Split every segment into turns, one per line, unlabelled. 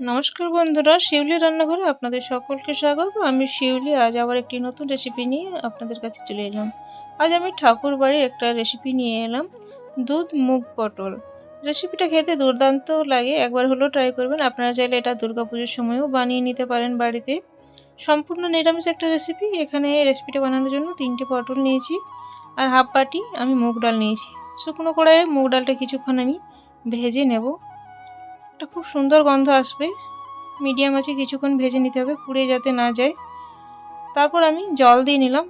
নমস্কার বন্ধুরা, শিউলি রান্নাঘরে আপনাদের সকলকে স্বাগত। আমি শিউলি, আজ আবার একটি নতুন রেসিপি নিয়ে আপনাদের কাছে চলে এলাম। আজ আমি ঠাকুর বাড়ির একটা রেসিপি নিয়ে এলাম, দুধ মুগ পটল। রেসিপিটা খেতে দুর্দান্ত লাগে, একবার হলেও ট্রাই করবেন। আপনারা চাইলে এটা দুর্গাপুজোর সময়ও বানিয়ে নিতে পারেন বাড়িতে। সম্পূর্ণ নিরামিষ একটা রেসিপি এখানে রেসিপিটা বানানোর জন্য তিনটে পটল নিয়েছি আর হাফ বাটি আমি মুগ ডাল নিয়েছি। শুকনো কড়াইয়ে মুগ ডালটা কিছুক্ষণ আমি ভেজে নেব। একটা খুব সুন্দর গন্ধ আসবে। মিডিয়াম আছে, কিছুক্ষণ ভেজে নিতে হবে, পুড়ে যাতে না যায়। তারপর আমি জল দিয়ে নিলাম।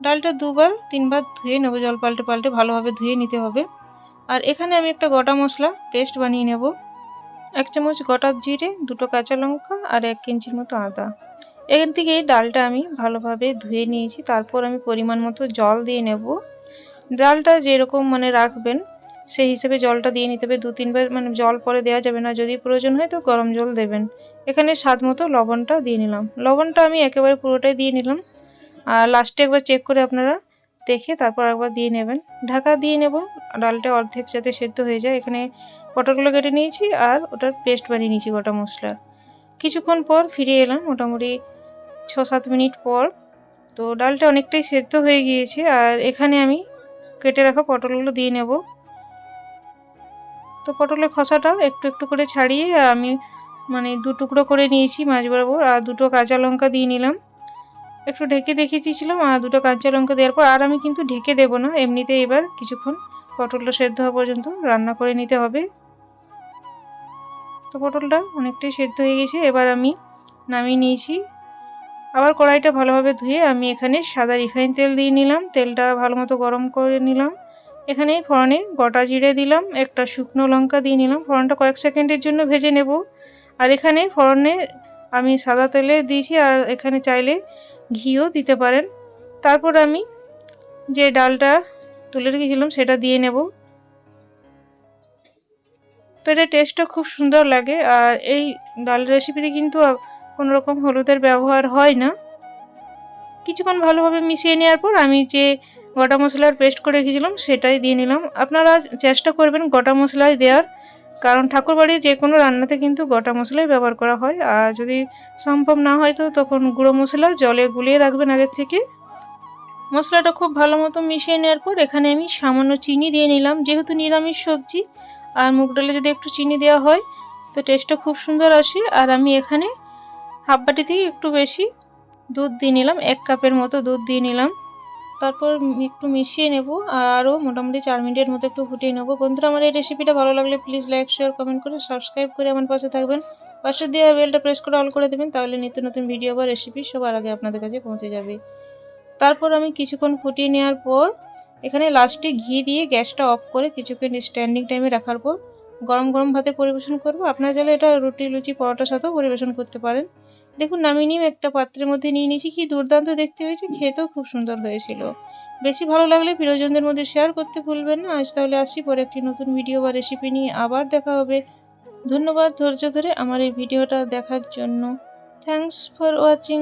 ডালটা দুবার তিনবার ধুয়ে নেব, জল পাল্টে পাল্টে ভালোভাবে ধুয়ে নিতে হবে। আর এখানে আমি একটা গোটা মশলা পেস্ট বানিয়ে নেব। এক চামচ গোটা জিরে, দুটো কাঁচা লঙ্কা আর এক ইঞ্চির মতো আদা। এখান থেকে ডালটা আমি ভালোভাবে ধুয়ে নিয়েছি। তারপর আমি পরিমাণ মতো জল দিয়ে নেব। ডালটা যেরকম মানে রাখবেন সেই হিসেবে জলটা দিয়ে নিতে হবে। দু, তিনবার মানে জল পরে দেওয়া যাবে না। যদি প্রয়োজন হয় তো গরম জল দেবেন। এখানে স্বাদ মতো লবণটা দিয়ে নিলাম। লবণটা আমি একেবারে পুরোটাই দিয়ে নিলাম। আর লাস্টে একবার চেক করে আপনারা দেখে তারপর একবার দিয়ে নেবেন। ঢাকা দিয়ে নেব। ডালটা অর্ধেক যাতে সেদ্ধ হয়ে যায়। এখানে পটলগুলো কেটে নিয়েছি আর ওটার পেস্ট বানিয়ে নিয়েছি গোটা মশলার কিছুক্ষণ পর ফিরে এলাম। মোটামুটি ছ সাত মিনিট পর। তো ডালটা অনেকটাই সেদ্ধ হয়ে গিয়েছে। আর এখানে আমি কেটে রাখা পটলগুলো দিয়ে নেব। তো পটলের খোসাটা একটু একটু করে ছাড়িয়ে আমি মানে দু টুকরো করে নিয়েছি মাছ বরাবর, আর দুটো কাঁচা লঙ্কা দিয়ে নিলাম। একটু ঢেকে দেখে দিয়েছিলাম আর দুটো কাঁচা লঙ্কা দেওয়ার পর, আর আমি কিন্তু ঢেকে দেব না, এমনিতে এবার কিছুক্ষণ পটলটা সেদ্ধ হওয়া পর্যন্ত রান্না করে নিতে হবে। তো পটলটা অনেকটাই সেদ্ধ হয়ে গেছে, এবার আমি নামিয়ে নিয়েছি। আবার কড়াইটা ভালোভাবে ধুয়ে আমি এখানে সাদা রিফাইন তেল দিয়ে নিলাম, তেলটা ভালো মতো গরম করে নিলাম। এখানে ফোড়নে গোটা জিরে দিলাম, একটা শুকনো লঙ্কা দিয়ে নিলাম। ফোড়নটা কয়েক সেকেন্ডের জন্য ভেজে নেব। আর এখানে ফোড়নে আমি সাদা তেলে দিয়েছি, আর এখানে চাইলে ঘিও দিতে পারেন। তারপর আমি যে ডালটা তুলে রেখেছিলাম সেটা দিয়ে নেব। তো এটা টেস্টটা খুব সুন্দর লাগে, আর এই ডাল রেসিপিতে কিন্তু কোনো রকম হলুদের ব্যবহার হয় না। কিছুক্ষণ ভালোভাবে মিশিয়ে নেওয়ার পর আমি যে গোটা মশলার পেস্ট করে রেখেছিলাম, সেটাই দিয়ে নিলাম। আপনারা চেষ্টা করবেন গোটা মশলাই দেওয়ার, কারণ ঠাকুরবাড়ির যে কোনো রান্নাতে কিন্তু গোটা মশলাই ব্যবহার করা হয়। আর যদি সম্ভব না হয় তো তখন গুঁড়ো মশলা জলে গুলিয়ে রাখবেন আগের থেকে। মশলাটা খুব ভালো মতো মিশিয়ে নেওয়ার পর এখানে আমি সামান্য চিনি দিয়ে নিলাম, যেহেতু নিরামিষ সবজি, আর মুগ ডালে যদি একটু চিনি দেওয়া হয় তো টেস্টটা খুব সুন্দর আসে। আর আমি এখানে হাফ বাটি থেকে একটু বেশি দুধ দিয়ে নিলাম, এক কাপের মতো দুধ দিয়ে নিলাম। তারপর একটু মিশিয়ে নেব, আরও মোটামুটি চার মিনিটের মতো একটু ফুটিয়ে নেব। বন্ধুরা, আমার এই রেসিপিটা ভালো লাগলে প্লিজ লাইক শেয়ার কমেন্ট করে সাবস্ক্রাইব করে আমার পাশে থাকবেন। পাশে দিয়ে বেলটা প্রেস করে অল করে দেবেন, তাহলে নিত্য নতুন ভিডিও বা রেসিপি সবার আগে আপনাদের কাছে পৌঁছে যাবে। তারপর আমি কিছুক্ষণ ফুটিয়ে নেওয়ার পর, এখানে লাস্টে ঘি দিয়ে গ্যাসটা অফ করে কিছুক্ষণ স্ট্যান্ডিং টাইমে রাখার পর গরম গরম ভাতে পরিবেশন করব। আপনারা চাইলে এটা রুটি, লুচি পরোটার সাথেও পরিবেশন করতে পারেন। দেখুন নামিয়ে নিয়ে একটা পাত্রের মধ্যে নিয়ে নিয়েছি। কি দুর্দান্ত দেখতে হয়েছে। খেতেও খুব সুন্দর হয়েছিল। বেশি ভালো লাগলে প্রিয়জনদের মধ্যে শেয়ার করতে ভুলবেন না। আজ তাহলে আসছি পরে একটি নতুন ভিডিও বা রেসিপি নিয়ে আবার দেখা হবে। ধন্যবাদ ধৈর্য ধরে আমার এই ভিডিওটা দেখার জন্য। Thanks for watching